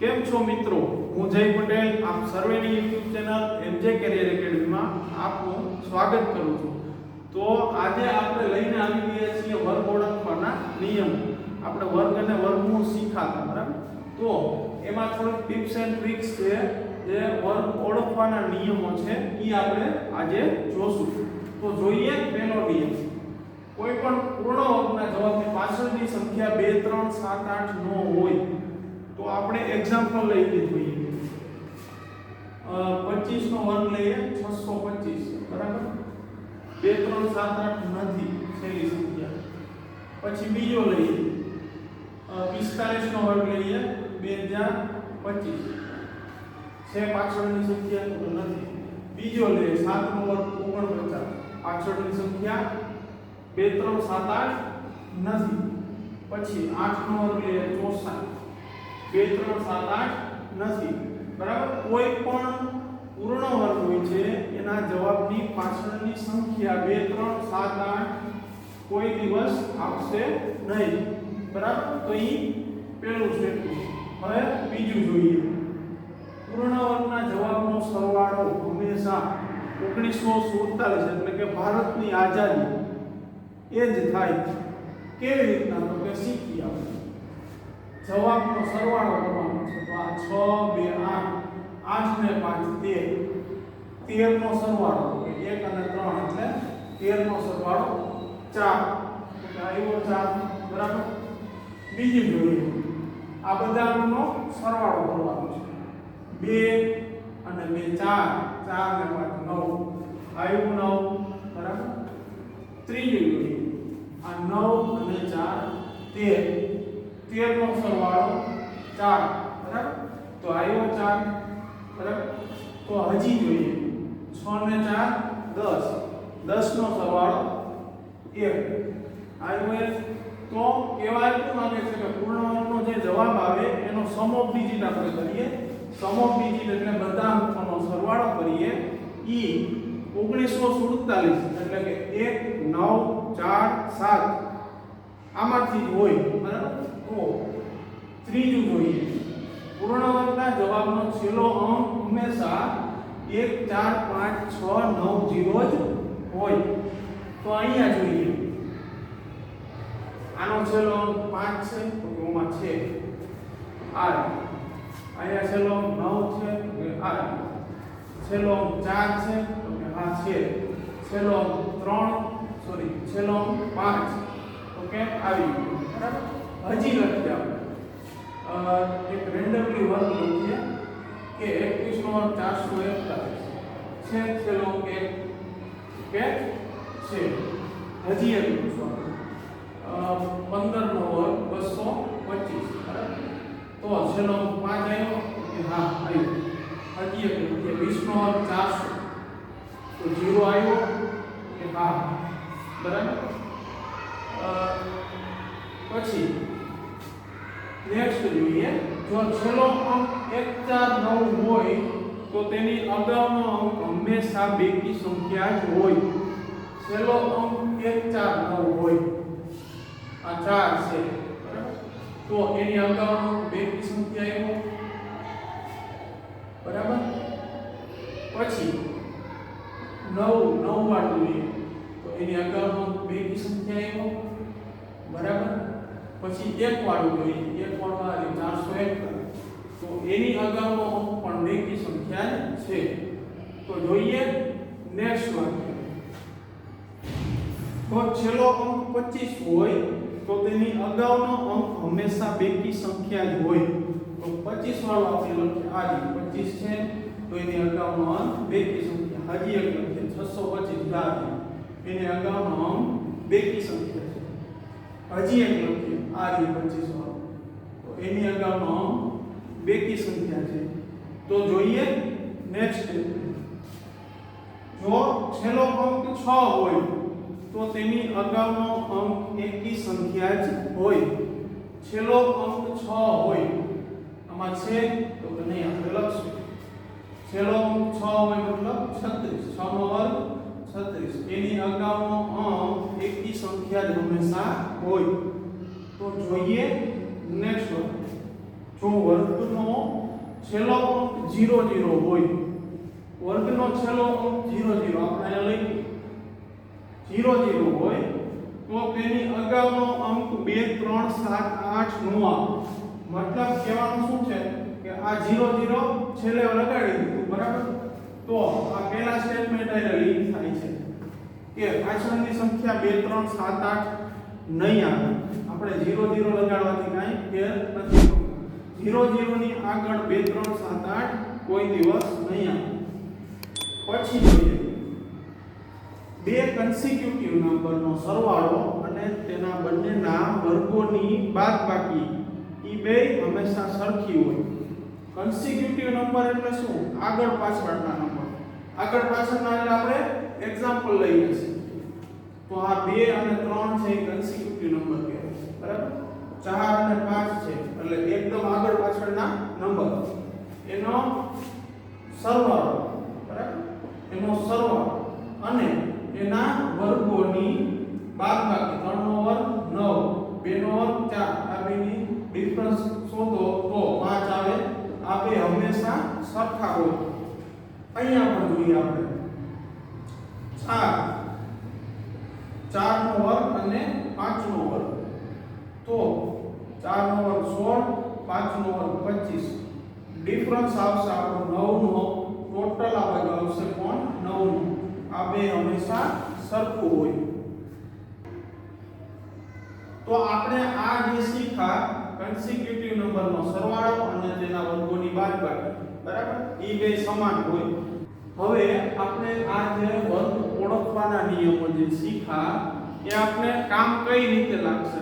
કેમ છો મિત્રો? હું જય પટેલ. આપ સર્વેની યુટ્યુબ ચેનલ એમજે કેરિયર એકેડમીમાં આપનું સ્વાગત કરું છું. તો આજે આપણે લઈને આવી ગયા છીએ વર્ગ ઓળખવાના નિયમો. આપણે વર્ગ અને વર્ગમૂળ શીખાતા, બરાબર? તો એમાં થોડીક ટિપ્સ એન્ડ ટ્રિક્સ છે, જે વર્ગ ઓળખવાના નિયમો છે, એ આપણે આજે જોશું. તો જોઈએ પહેલો નિયમ. કોઈ પણ પૂર્ણ વર્ગના જવાબની પાછળની સંખ્યા 2 3 7 8 નો હોય તો આપણે એક્ઝામ્પલ લઈએ જોઈએ પચીસ નો વર્ગ લઈએ 625 બરાબર? 2 3 7 8 નથી, છેલ્લી સંખ્યા. પછી બીજો લઈએ. પિસ્તાલીસ 45 નો વર્ગ લઈએ 2025 છે પાછળની સંખ્યા? તો નથી. બીજો લઈએ સાત નો વર્ગ 49 પાછળની સંખ્યા 2 3 7 8 નથી. પછી આઠ નો વર્ગ લઈએ 64 બે ત્રણ સાત આઠ નથી. બરાબર? કોઈ પણ પૂર્ણ વર્ગ હોય છે, એના જવાબની પાછળની સંખ્યા બે, ત્રણ, સાત, આઠ કોઈ દિવસ આવશે નહીં. બરાબર? તો એ પેલું સ્ટેટમેન્ટ હવે બીજું જોઈએ. પૂર્ણ વર્ગના જવાબનો સરવાળો હંમેશા ઓગણીસો સુડતાલીસ એટલે કે ભારતની આઝાદી. એ જ થાય. કેવી રીતના? તો કે શીખી આપણે જવાબનો સરવાળો કરવાનો છે. તો આ છ, બે, આઠ આઠ ને 5 13 13 નો સરવાળો એક કે 1 અને ત્રણ એટલે 13 નો સરવાળો 4 એટલે આવ્યો ચાર બરાબર? બીજી જોઈએ આ બધાનો સરવાળો કરવાનો છે. બે અને 2 4 4 ને 5 9 આવ્યું નવ. બરાબર? ત્રીજું જોઈએ આ નવ અને 4 13 તેર. નો સરવાળો ચાર, બરાબર? તો આવ્યો ચાર, બરાબર? તો હજી જોઈએ. છ ને ચાર, દસ. દસનો સરવાળો એક. આવ્યો એક તો કેવા એટલું માંગે છે કે પૂર્ણ જે જવાબ આવે, એનો સમોપબીજીત આપણે કરીએ. સમોપબીજીત એટલે બધા અંકોનો સરવાળો કરીએ. ઈ ઓગણીસો સુડતાલીસ, એટલે કે એક, નવ, ચાર, સાત. આમાંથી હોય, બરાબર? તો ત્રીજું જોઈએ. પૂર્ણાંકના જવાબનો છેલ્લો અંક હંમેશા 1 4 5 6 9 0 જ હોય. તો અહીંયા જોઈએ. આનો છેલ્લો અંક 5 છે, તો ઓમાં છે. આ અહીંયા છેલ્લો અંક 9 છે આ છેલ્લો અંક 4 છે, તો કે આ છે. છેલ્લો અંક 3 સોરી, છેલ્લો અંક 5 ઓકે, આવી ગયો. બરાબર? હજી નથી આપણે એક રેન્ડમલી વર્ગ લખીએ કે 21 નો ચારસો 441 છે છેલ્લો કે કે છે? હજી એક લખીશું આપણે. અ, 15 નો વર્ગ 225 બરાબર? તો છેલ્લો પાંચ આવ્યો કે હા આવ્યો. હજી એક કે 20 નો વર્ગ ચારસો. તો જીરો આવ્યો કે હા બરાબર? પછી નેક્સ્ટ જોઈએ, જો છેલ્લો અંક 149 હોય, તો તેની અગાઉનો અંક હંમેશા બેકી સંખ્યા જ હોય. છેલ્લો અંક 149 હોય. આ ચાર છે તો એની અગાઉનો બેકી સંખ્યા એવો. બરાબર? પછી 9 9 વાળું તો એની અગાઉનો બેકી સંખ્યા એવો. પછી એક વાળું જોઈએ એક વાળું આ ચારસો એક તો એની અગાઉનો અંક પણ બેકી સંખ્યા છે. તો જોઈએ નેક્સ્ટ વાક્ય તો છેલ્લો અંક 25 હોય તો તેની અગાઉનો અંક હંમેશા બેકી સંખ્યા જ હોય. તો 25 વાળો આપણે લખીએ. આ 25 છે, તો એની અગાઉનો અંક બેકી સંખ્યા. હજી એક લખીએ. 625 ધાર એની અગાઉનો અંક બેકી સંખ્યા હજી એક લખીએ આ જે પચીસ વાળો તો એની અગાઉનો અંક બેકી સંખ્યા છે. તો જોઈએ નેક્સ્ટ જો છેલ્લો અંક 6 હોય, તો તેની અગાઉનો અંક એકી સંખ્યા જ હોય. છેલ્લો અંક 6 હોય, આમાં છે, તો નહીં આપણે લખશું. છેલ્લો અંક 6 હોય, મતલબ 36 6 નો વર્ગ 36 એની અગાઉનો અંક એકની સંખ્યા જ હંમેશા હોય. તો જોઈએ નેક્સ્ટ વર્ગ જો વર્ગનો છેલ્લો અંક 00 હોય, વર્ગનો છેલ્લો અંક 00 આપણે અહીંયા લઈ 00 હોય, તો તેની અગાઉનો અંક 2 3 7 8 નો આવે. મતલબ કહેવાનું શું છે? કે આ 00 છેલ્લે લગાડી દીધું. બરાબર? તો આ પહેલા સ્ટેટમેન્ટ એટલે લિંક થાય છે. કે પાછળની સંખ્યા 2 3 7 8 નહીં આવે. આપણે 00 લગાડવાથી કાંઈ ફેર નથી 0 0 ની આગળ 2 3 7 8 કોઈ દિવસ નહીં આવે. પછી જોઈએ. બે કન્સિક્યુટિવ નંબરનો સરવાળો અને તેના બંનેના વર્ગોની બાદબાકી. ઈ બે હંમેશા સરખી હોય. કન્સિક્યુટિવ નંબર એટલે શું? આગળ પાછળના આગળ પાછળના એટલે આપણે એક્ઝામ્પલ લઈએ છીએ. તો આ 2 અને 3 છે કન્સિક્યુટિવ નંબર કહેવાય. બરાબર? 4 અને 5 છે. એટલે એકદમ આગળ પાછળના નંબર એનો સરવાળો. બરાબર? એનો સરવાળો. અને એના વર્ગોની બાદબાકી. 3 નો વર્ગ 9 2 નો વર્ગ 4 આ બેની ડિફરન્સ શોધો તો 5 આવે. આ બે હંમેશા સરખા હોય. અહીંયા પણ જોઈએ આપણે. 4 4 નો વર્ગ અને 5 નો વર્ગ. તો 4 નો વર્ગ 16 5 નો વર્ગ 25 ડિફરન્સ આવશે આપણો 9 નો ટોટલ આ બાજુ આવશે કોણ? 9 નો આ બે હંમેશા સરખું હોય. તો આપણે આ જે શીખા કન્સિક્યુટિવ નંબરનો સરવાળો અને તેના વર્ગોની બાદબાકી. બરાબર? એ બે સમાન હોય. હવે આપણે આ જે વર્ગ ઓળખવાના નિયમો જે શીખા, એ આપણે કામ કઈ રીતે લાગશે?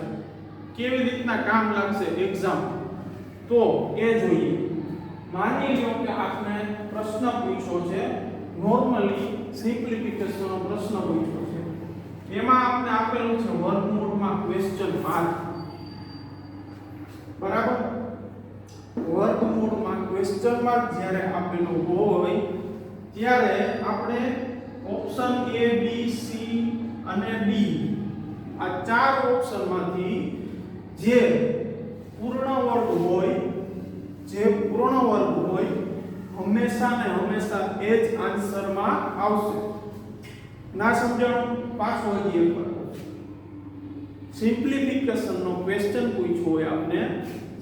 કેવી રીતના કામ લાગશે? એક્ઝામ તો એ જોઈએ. માની લો કે આપણે પ્રશ્ન પૂછ્યો છે. નોર્મલી સિમ્પ્લિફિકેશનનો પ્રશ્ન પૂછ્યો છે. એમાં આપણે આપેલું છે વર્ગમૂળમાં ક્વેશ્ચન માર્ક બરાબર? વર્ગમૂળમાં ક્વેશ્ચન માર્ક જ્યારે આપેલું હોય, ત્યારે આપણે ઓપ્શન A, B, C અને D, આ ચાર ઓપ્શનમાંથી જે પૂર્ણ વર્ગ હોય, જે પૂર્ણ વર્ગ હોય, હંમેશા ને હંમેશા એ જ આન્સરમાં આવશે. ના સમજણ? પાછો હજી એકવાર સિમ્પ્લિફિકેશનનો ક્વેશ્ચન પૂછ્યો હોય આપને.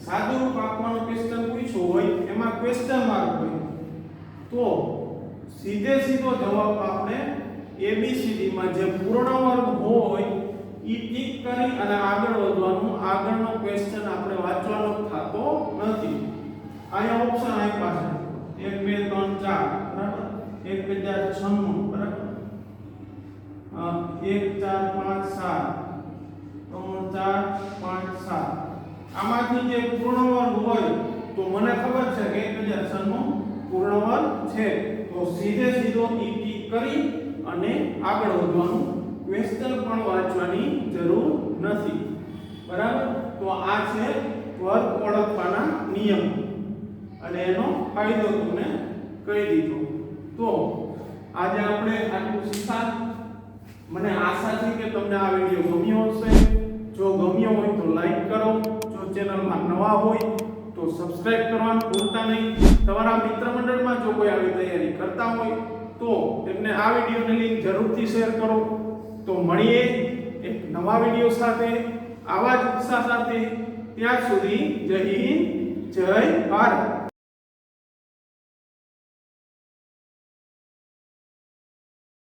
સાદું રૂપ આપવાનો ક્વેશ્ચન પૂછ્યો હોય, એમાં ક્વેશ્ચન માર્ક હોય. તો સીધે સીધો જવાબ આપણે એબીસીડી માં જે પૂર્ણ વર્ગ હોય, ઈ ટીક કરી અને આગળ વધવાનું, આગળનો ક્વેશ્ચન આપણે વાંચવાનો થતો નથી. અહીંયા ઓપ્શન આપ્યા છે. 1 2 3 4 બરાબર? 1 2 96 બરાબર? એક 1 4 5 7 ત્રણ, ચાર, પાંચ, સાત. આમાંથી જે પૂર્ણવર્ગ હોય તો મને ખબર છે કે એક હજાર પૂર્ણવર્ગ છે. તો સીધે સીધો ટીક કરી અને આગળ વધવાનું ક્વેશ્ચન પણ વાંચવાની જરૂર નથી. બરાબર? તો આ છે વર્ગ ઓળખવાના નિયમ. અને એનો ફાયદો તમને કહી દીધો. તો આજે આપણે આટલું શીખા. મને આશા છે કે તમને આ વીડિયો ગમ્યો હશે. જો ગમ્યો હોય તો લાઈક કરો. જો ચેનલમાં નવા હોય તો સબસ્ક્રાઇબ કરવાનું ભૂલતા નહીં. તમારા મિત્ર મંડળમાં જો કોઈ આવી તૈયારી કરતા હોય તો તેમને આ વિડીયોની લિંક જરૂરથી શેર કરો. તો મળીએ એક નવા વીડિયો સાથે. આવા જ ઉત્સાહ સાથે. ત્યાં સુધી જય હિન્દ, જય ભારત.